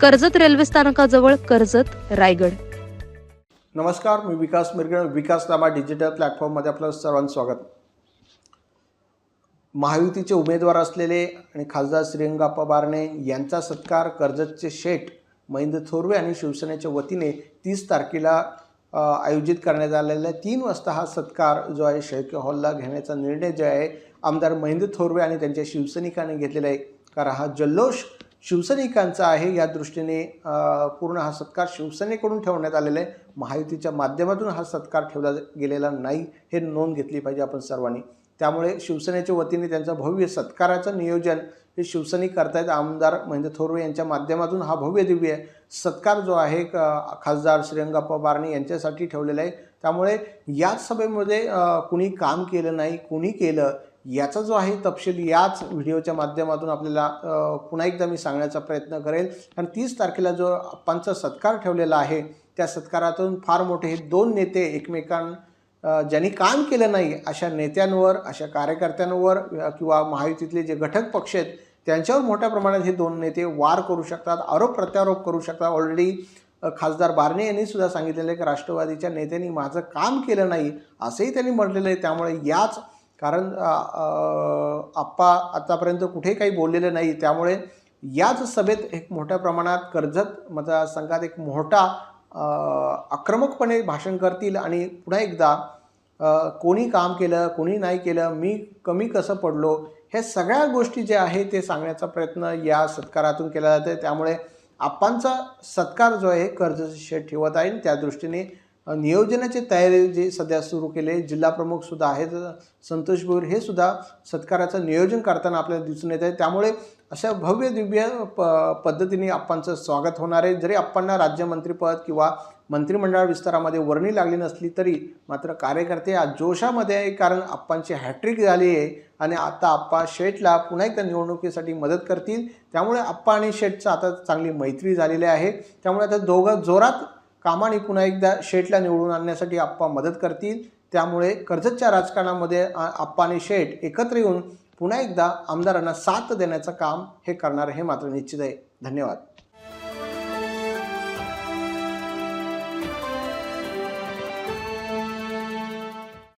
Karjat railway स्थानकाजवळ कर्जत रायगड. नमस्कार मी विकास मिरगड विकास नामा डिजिटल प्लॅटफॉर्ममध्ये आपलं सर्वांचं स्वागत. महायुतीचे उमेदवार असलेले आणि खासदार श्रीरंगाप्पा बारणे यांचा सत्कार कर्जतचे शेठ महेंद्र थोरवे आणि शिवसेनेच्या वतीने तीस तारखेला आयोजित करण्यात आलेला आहे. तीन वाजता हा सत्कार जो आहे शेळके हॉलला घेण्याचा निर्णय जो आहे आमदार महेंद्र थोरवे आणि त्यांच्या शिवसैनिकांनी घेतलेला आहे. कारण हा जल्लोष शिवसैनिकांचा आहे या दृष्टीने पूर्ण हा सत्कार शिवसेनेकडून ठेवण्यात आलेला आहे. महायुतीच्या माध्यमातून हा सत्कार ठेवला गेलेला नाही हे नोंद घेतली पाहिजे आपण सर्वांनी. त्यामुळे शिवसेनेच्या वतीने त्यांचं भव्य सत्काराचं नियोजन हे शिवसैनिक करतायत. आमदार महेंद्र थोरवे यांच्या माध्यमातून हा भव्य दिव्य सत्कार जो आहे खासदार श्रीरंगाप्पा बारणे यांच्यासाठी ठेवलेला आहे. त्यामुळे याच सभेमध्ये कुणी काम केलं नाही कुणी केलं याचा जो आहे तपशील याच व्हिडिओच्या माध्यमातून आपल्याला पुन्हा एकदा मी सांगण्याचा प्रयत्न करेल. कारण तीस तारखेला जो आप्पांचा सत्कार ठेवलेला आहे त्या सत्कारातून फार मोठे हे दोन नेते एकमेकां ज्यांनी काम केलं नाही अशा नेत्यांवर अशा कार्यकर्त्यांवर किंवा महायुतीतले जे घटक पक्ष आहेत त्यांच्यावर मोठ्या प्रमाणात हे दोन नेते वार करू शकतात आरोप प्रत्यारोप करू शकतात. ऑलरेडी खासदार बारणे यांनी सुद्धा सांगितलेलं आहे की राष्ट्रवादीच्या नेत्यांनी माझं काम केलं नाही असंही त्यांनी म्हटलेलं आहे. त्यामुळे याच कारण आप्पा आतापर्यंत कुठे काही बोललेलं नाही. त्यामुळे याच सभेत एक मोठ्या प्रमाणात कर्जत मतदारसंघात एक मोठा आक्रमकपणे भाषण करतील आणि पुन्हा एकदा कोणी काम केलं कोणी नाही केलं मी कमी कसं पडलो हे सगळ्या गोष्टी ज्या आहे ते सांगण्याचा प्रयत्न या सत्कारातून केला जातो त्यामुळे आप्पांचा सत्कार जो आहे कर्जशी ठेवत आहे त्या दृष्टीने नियोजनाची तयारी जी सध्या सुरू केली आहे जिल्हाप्रमुखसुद्धा सुद्धा आहेत संतोष भोईर हे सुद्धा सत्काराचं नियोजन करताना आपल्याला दिसून येत आहे. त्यामुळे अशा भव्य दिव्य प पद्धतीने आप्पांचं स्वागत होणार आहे. जरी आप्पांना राज्यमंत्रीपद किंवा मंत्रिमंडळ विस्तारामध्ये वर्णी लागली नसली तरी मात्र कार्यकर्ते आज जोशामध्ये आहे कारण आप्पांची हॅट्रिक झाली आहे आणि आता आप्पा शेठला पुन्हा एकदा निवडणुकीसाठी मदत करतील. त्यामुळे आप्पा आणि शेठचं आता चांगली मैत्री झालेली आहे. त्यामुळे आता दोघं जोरात कामाने पुन्हा एकदा शेठला निवडून आणण्यासाठी आप्पा मदत करतील. त्यामुळे कर्जतच्या राजकारणामध्ये आप्पा आणि शेठ एकत्र येऊन पुन्हा एकदा आमदारांना साथ देण्याचं काम हे करणार हे मात्र निश्चित आहे. धन्यवाद.